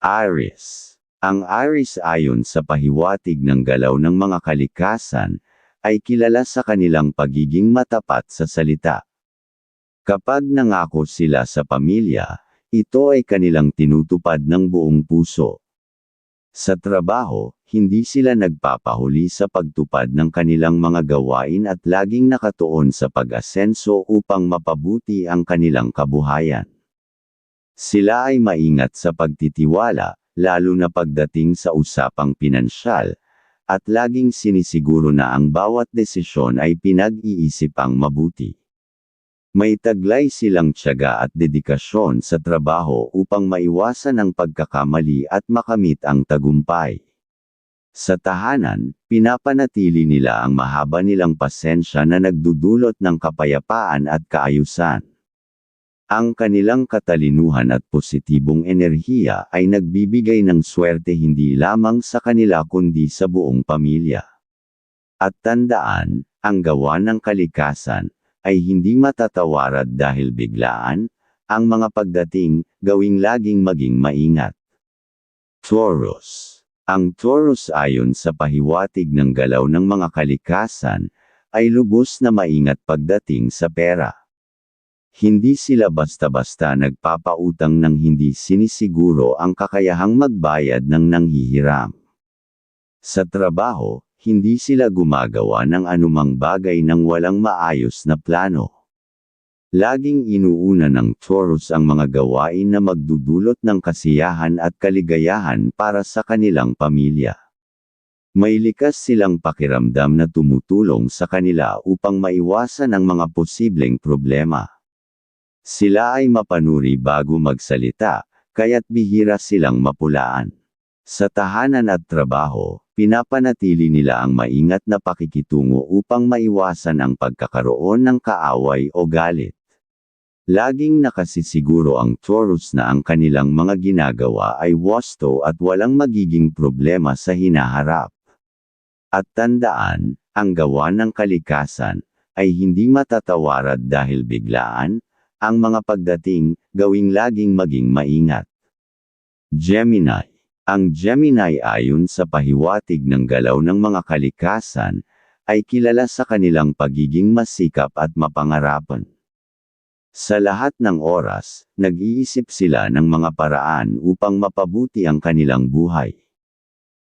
Aries. Ang Aries ayon sa pahiwatig ng galaw ng mga kalikasan, ay kilala sa kanilang pagiging matapat sa salita. Kapag nangako sila sa pamilya, ito ay kanilang tinutupad ng buong puso. Sa trabaho, hindi sila nagpapahuli sa pagtupad ng kanilang mga gawain at laging nakatuon sa pag-asenso upang mapabuti ang kanilang kabuhayan. Sila ay maingat sa pagtitiwala, lalo na pagdating sa usapang pinansyal, at laging sinisiguro na ang bawat desisyon ay pinag-iisipang mabuti. May taglay silang tiyaga at dedikasyon sa trabaho upang maiwasan ang pagkakamali at makamit ang tagumpay. Sa tahanan, pinapanatili nila ang mahaba nilang pasensya na nagdudulot ng kapayapaan at kaayusan. Ang kanilang katalinuhan at positibong enerhiya ay nagbibigay ng swerte hindi lamang sa kanila kundi sa buong pamilya. At tandaan, ang gawa ng kalikasan, ay hindi matatawarad dahil biglaan, ang mga pagdating, gawing laging maging maingat. Taurus Ang Taurus ayon sa pahiwatig ng galaw ng mga kalikasan, ay lubos na maingat pagdating sa pera. Hindi sila basta-basta nagpapautang ng hindi sinisiguro ang kakayahang magbayad ng nanghihiram. Sa trabaho, hindi sila gumagawa ng anumang bagay ng walang maayos na plano. Laging inuuna ng Taurus ang mga gawain na magdudulot ng kasiyahan at kaligayahan para sa kanilang pamilya. May likas silang pakiramdam na tumutulong sa kanila upang maiwasan ang mga posibleng problema. Sila ay mapanuri bago magsalita, kaya't bihira silang mapulaan. Sa tahanan at trabaho, pinapanatili nila ang maingat na pakikitungo upang maiwasan ang pagkakaroon ng kaaway o galit. Laging nakasisiguro ang Taurus na ang kanilang mga ginagawa ay wasto at walang magiging problema sa hinaharap. At tandaan, ang gawa ng kalikasan, ay hindi matatawarad dahil biglaan, ang mga pagdating, gawing laging maging maingat. Gemini ang Gemini ayon sa pahiwatig ng galaw ng mga kalikasan, ay kilala sa kanilang pagiging masikap at mapangarapan. Sa lahat ng oras, nag-iisip sila ng mga paraan upang mapabuti ang kanilang buhay.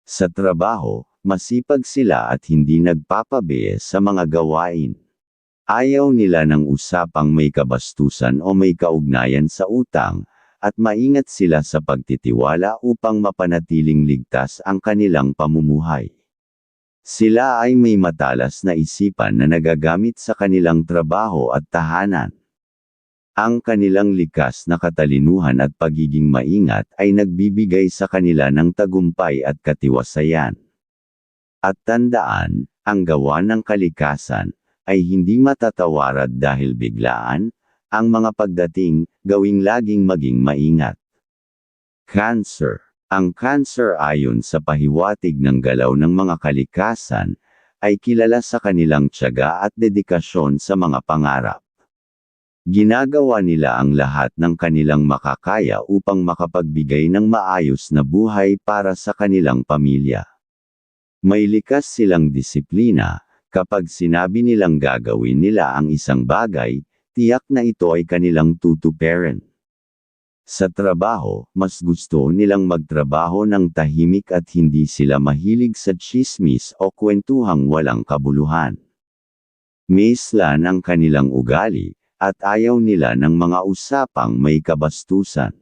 Sa trabaho, masipag sila at hindi nagpapabe sa mga gawain. Ayaw nila ng usapang may kabastusan o may kaugnayan sa utang, at maingat sila sa pagtitiwala upang mapanatiling ligtas ang kanilang pamumuhay. Sila ay may matalas na isipan na nagagamit sa kanilang trabaho at tahanan. Ang kanilang likas na katalinuhan at pagiging maingat ay nagbibigay sa kanila ng tagumpay at katiwasayan. At tandaan, ang gawa ng kalikasan, ay hindi matatawarad dahil biglaan, ang mga pagdating, gawing laging maging maingat. Cancer Ang cancer ayon sa pahiwatig ng galaw ng mga kalikasan, ay kilala sa kanilang tiyaga at dedikasyon sa mga pangarap. Ginagawa nila ang lahat ng kanilang makakaya upang makapagbigay ng maayos na buhay para sa kanilang pamilya. May likas silang disiplina, kapag sinabi nilang gagawin nila ang isang bagay, tiyak na ito ay kanilang tutuperan. Sa trabaho, mas gusto nilang magtrabaho ng tahimik at hindi sila mahilig sa chismis o kwentuhang walang kabuluhan. Maislan ang kanilang ugali, at ayaw nila ng mga usapang may kabastusan.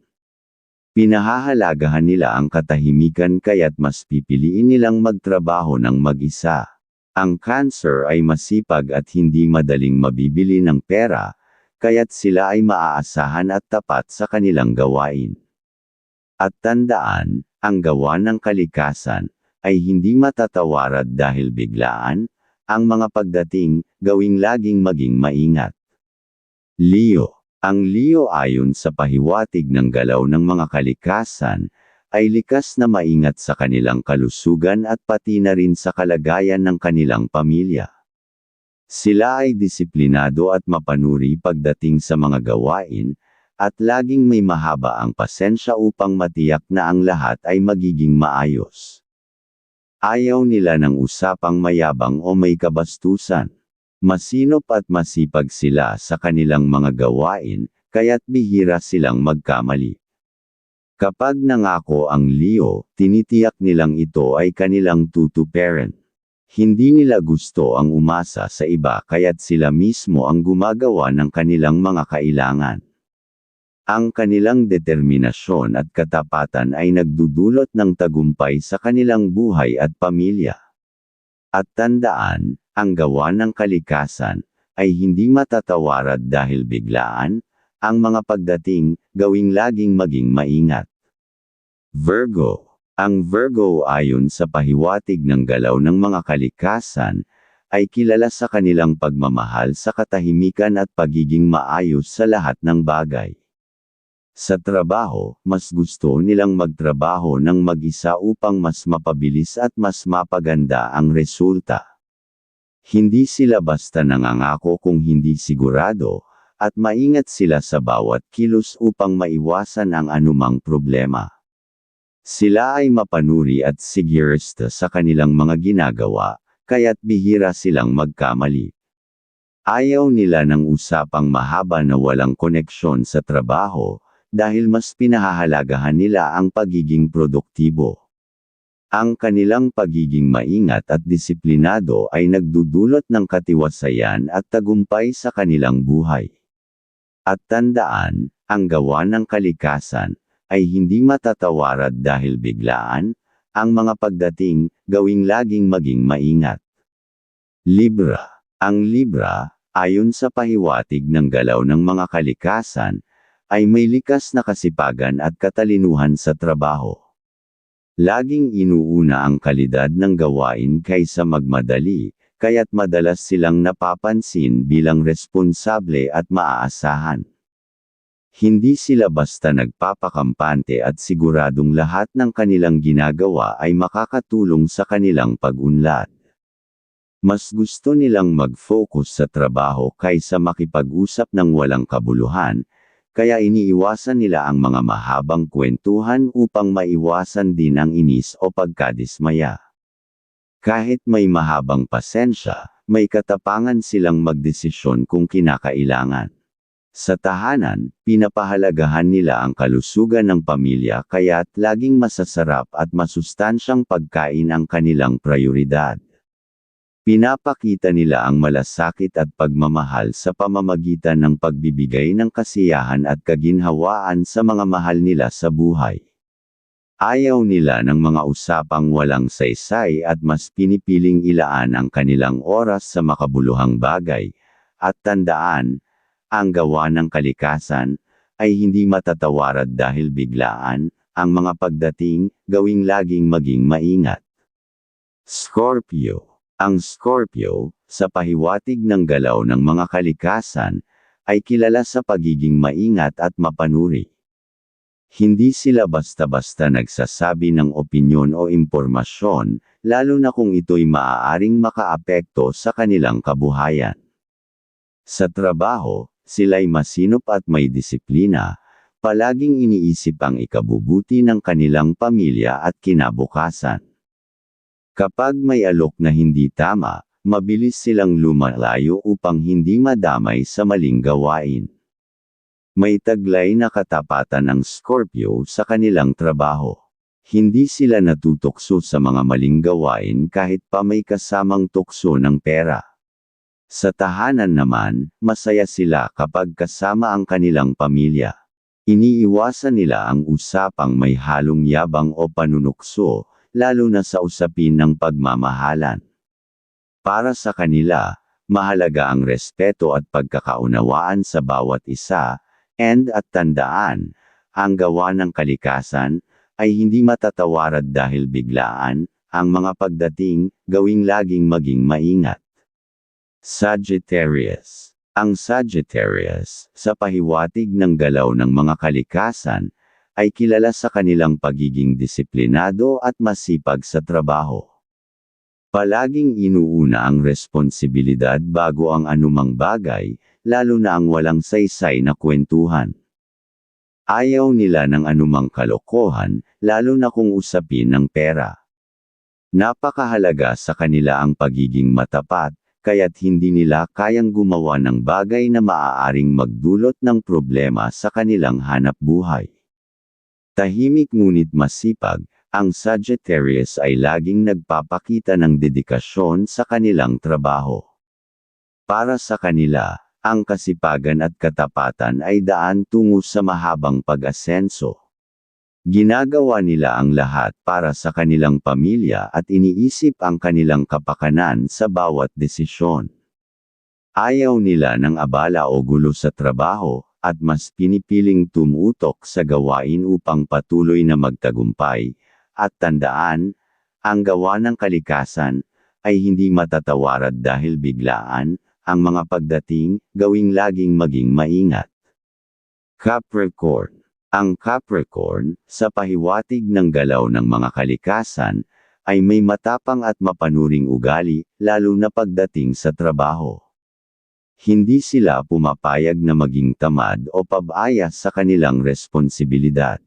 Pinahahalagahan nila ang katahimikan kaya't mas pipiliin nilang magtrabaho ng mag-isa. Ang cancer ay masipag at hindi madaling mabibili ng pera, kaya't sila ay maaasahan at tapat sa kanilang gawain. At tandaan, ang gawa ng kalikasan, ay hindi matatawarad dahil biglaan, ang mga pagdating, gawing laging maging maingat. Leo Ang Leo ayon sa pahiwatig ng galaw ng mga kalikasan, ay likas na maingat sa kanilang kalusugan at pati na rin sa kalagayan ng kanilang pamilya. Sila ay disiplinado at mapanuri pagdating sa mga gawain, at laging may mahaba ang pasensya upang matiyak na ang lahat ay magiging maayos. Ayaw nila ng usapang mayabang o may kabastusan. Masinop at masipag sila sa kanilang mga gawain, kaya't bihira silang magkamali. Kapag nangako ang Leo, tinitiyak nilang ito ay kanilang tutuperan. Hindi nila gusto ang umasa sa iba kaya't sila mismo ang gumagawa ng kanilang mga kailangan. Ang kanilang determinasyon at katapatan ay nagdudulot ng tagumpay sa kanilang buhay at pamilya. At tandaan, ang gawa ng kalikasan ay hindi matatawarad dahil biglaan, ang mga pagdating, gawing laging maging maingat. Virgo Ang Virgo ayon sa pahiwatig ng galaw ng mga kalikasan, ay kilala sa kanilang pagmamahal sa katahimikan at pagiging maayos sa lahat ng bagay. Sa trabaho, mas gusto nilang magtrabaho ng mag-isa upang mas mapabilis at mas mapaganda ang resulta. Hindi sila basta nangangako kung hindi sigurado, at maingat sila sa bawat kilos upang maiwasan ang anumang problema. Sila ay mapanuri at sigurista sa kanilang mga ginagawa, kaya't bihira silang magkamali. Ayaw nila ng usapang mahaba na walang koneksyon sa trabaho, dahil mas pinahahalagahan nila ang pagiging produktibo. Ang kanilang pagiging maingat at disiplinado ay nagdudulot ng katiwasayan at tagumpay sa kanilang buhay. At tandaan, ang gawa ng kalikasan ay hindi matatawarad dahil biglaan, ang mga pagdating, gawing laging maging maingat. Libra Ang Libra, ayon sa pahiwatig ng galaw ng mga kalikasan, ay may likas na kasipagan at katalinuhan sa trabaho. Laging inuuna ang kalidad ng gawain kaysa magmadali, kaya't madalas silang napapansin bilang responsable at maaasahan. Hindi sila basta nagpapakampante at siguradong lahat ng kanilang ginagawa ay makakatulong sa kanilang pag-unlad. Mas gusto nilang mag-focus sa trabaho kaysa makipag-usap ng walang kabuluhan, kaya iniiwasan nila ang mga mahabang kwentuhan upang maiwasan din ang inis o pagkadismaya. Kahit may mahabang pasensya, may katapangan silang magdesisyon kung kinakailangan. Sa tahanan, pinapahalagahan nila ang kalusugan ng pamilya kaya't laging masasarap at masustansyang pagkain ang kanilang prioridad. Pinapakita nila ang malasakit at pagmamahal sa pamamagitan ng pagbibigay ng kasiyahan at kaginhawaan sa mga mahal nila sa buhay. Ayaw nila ng mga usapang walang saysay at mas pinipiling ilaan ang kanilang oras sa makabuluhang bagay. At tandaan, ang gawa ng kalikasan, ay hindi matatawarad dahil biglaan, ang mga pagdating, gawing laging maging maingat. Scorpio ang Scorpio, sa pahiwatig ng galaw ng mga kalikasan, ay kilala sa pagiging maingat at mapanuri. Hindi sila basta-basta nagsasabi ng opinyon o impormasyon, lalo na kung ito'y maaaring makaapekto sa kanilang kabuhayan. Sa trabaho, sila'y masinop at may disiplina, palaging iniisip ang ikabubuti ng kanilang pamilya at kinabukasan. Kapag may alok na hindi tama, mabilis silang lumalayo upang hindi madamay sa maling gawain. May taglay na katapatan ang Scorpio sa kanilang trabaho. Hindi sila natutokso sa mga maling gawain kahit pa may kasamang tukso ng pera. Sa tahanan naman, masaya sila kapag kasama ang kanilang pamilya. Iniiwasan nila ang usapang may halong yabang o panunukso, lalo na sa usapin ng pagmamahalan. Para sa kanila, mahalaga ang respeto at pagkakaunawaan sa bawat isa, and at tandaan, ang gawa ng kalikasan, ay hindi matatawarad dahil biglaan, ang mga pagdating, gawing laging maging maingat. Sagittarius Ang Sagittarius, sa pahiwatig ng galaw ng mga kalikasan, ay kilala sa kanilang pagiging disiplinado at masipag sa trabaho. Palaging inuuna ang responsibilidad bago ang anumang bagay, lalo na ang walang saysay na kwentuhan. Ayaw nila ng anumang kalokohan, lalo na kung usapin ng pera. Napakahalaga sa kanila ang pagiging matapat, kaya't hindi nila kayang gumawa ng bagay na maaaring magdulot ng problema sa kanilang hanap buhay. Tahimik ngunit masipag, ang Sagittarius ay laging nagpapakita ng dedikasyon sa kanilang trabaho. Para sa kanila, ang kasipagan at katapatan ay daan tungo sa mahabang pag-asenso. Ginagawa nila ang lahat para sa kanilang pamilya at iniisip ang kanilang kapakanan sa bawat desisyon. Ayaw nila ng abala o gulo sa trabaho, at mas pinipiling tumutok sa gawain upang patuloy na magtagumpay, at tandaan, ang gawa ng kalikasan, ay hindi matatawarad dahil biglaan, ang mga pagdating, gawing laging maging maingat. Capricorn ang Capricorn, sa pahiwatig ng galaw ng mga kalikasan, ay may matapang at mapanuring ugali, lalo na pagdating sa trabaho. Hindi sila pumapayag na maging tamad o pabaya sa kanilang responsibilidad.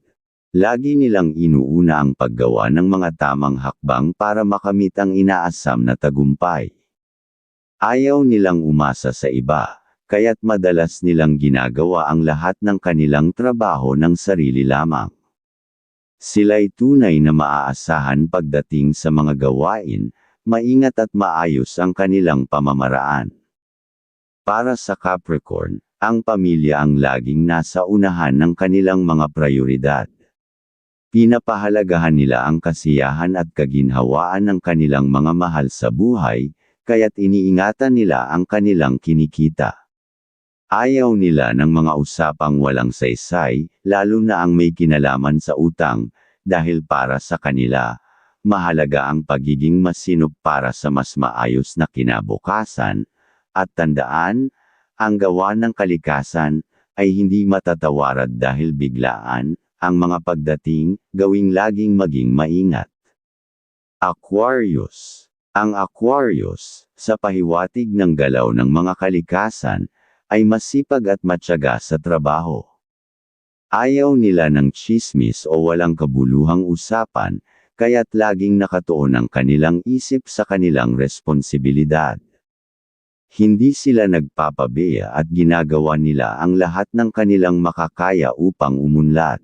Lagi nilang inuuna ang paggawa ng mga tamang hakbang para makamit ang inaasam na tagumpay. Ayaw nilang umasa sa iba, kaya't madalas nilang ginagawa ang lahat ng kanilang trabaho ng sarili lamang. Sila'y tunay na maaasahan pagdating sa mga gawain, maingat at maayos ang kanilang pamamaraan. Para sa Capricorn, ang pamilya ang laging nasa unahan ng kanilang mga prioridad. Pinapahalagahan nila ang kasiyahan at kaginhawaan ng kanilang mga mahal sa buhay, kaya't iniingatan nila ang kanilang kinikita. Ayaw nila ng mga usapang walang saysay, lalo na ang may kinalaman sa utang, dahil para sa kanila, mahalaga ang pagiging masinop para sa mas maayos na kinabukasan, at tandaan, ang gawa ng kalikasan, ay hindi matatawarad dahil biglaan, ang mga pagdating, gawing laging maging maingat. Aquarius Ang Aquarius, sa pahiwatig ng galaw ng mga kalikasan, ay masipag at matyaga sa trabaho. Ayaw nila ng chismis o walang kabuluhang usapan, kaya't laging nakatuon ang kanilang isip sa kanilang responsibilidad. Hindi sila nagpapabeya at ginagawa nila ang lahat ng kanilang makakaya upang umunlad.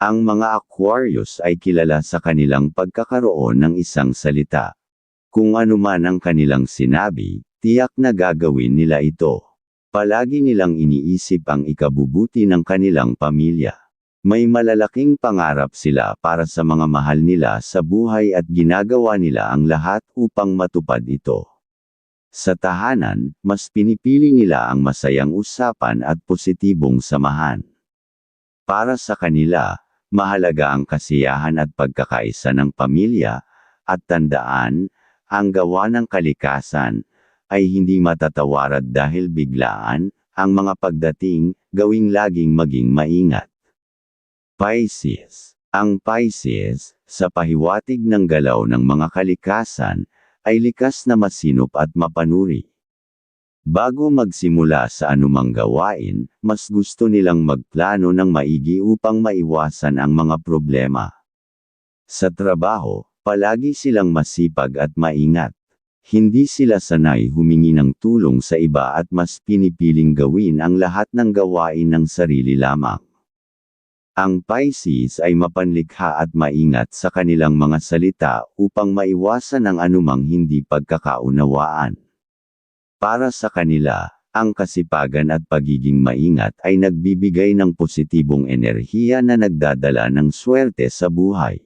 Ang mga Aquarius ay kilala sa kanilang pagkakaroon ng isang salita. Kung ano man ang kanilang sinabi, tiyak na gagawin nila ito. Palagi nilang iniisip ang ikabubuti ng kanilang pamilya. May malalaking pangarap sila para sa mga mahal nila sa buhay at ginagawa nila ang lahat upang matupad ito. Sa tahanan, mas pinipili nila ang masayang usapan at positibong samahan. Para sa kanila, mahalaga ang kasiyahan at pagkakaisa ng pamilya, at tandaan, ang gawa ng kalikasan, ay hindi matatawarad dahil biglaan, ang mga pagdating, gawing laging maging maingat. Pisces Ang Pisces, sa pahiwatig ng galaw ng mga kalikasan, ay likas na masinop at mapanuri. Bago magsimula sa anumang gawain, mas gusto nilang magplano ng maigi upang maiwasan ang mga problema. Sa trabaho, palagi silang masipag at maingat. Hindi sila sanay humingi ng tulong sa iba at mas pinipiling gawin ang lahat ng gawain ng sarili lamang. Ang Pisces ay mapanlikha at maingat sa kanilang mga salita upang maiwasan ang anumang hindi pagkakaunawaan. Para sa kanila, ang kasipagan at pagiging maingat ay nagbibigay ng positibong enerhiya na nagdadala ng swerte sa buhay.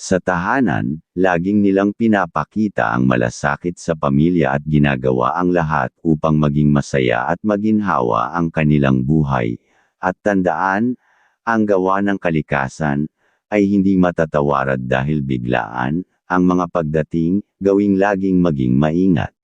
Sa tahanan, laging nilang pinapakita ang malasakit sa pamilya at ginagawa ang lahat upang maging masaya at maginhawa ang kanilang buhay. At tandaan, ang gawa ng kalikasan, ay hindi matatawarad dahil biglaan, ang mga pagdating, gawing laging maging maingat.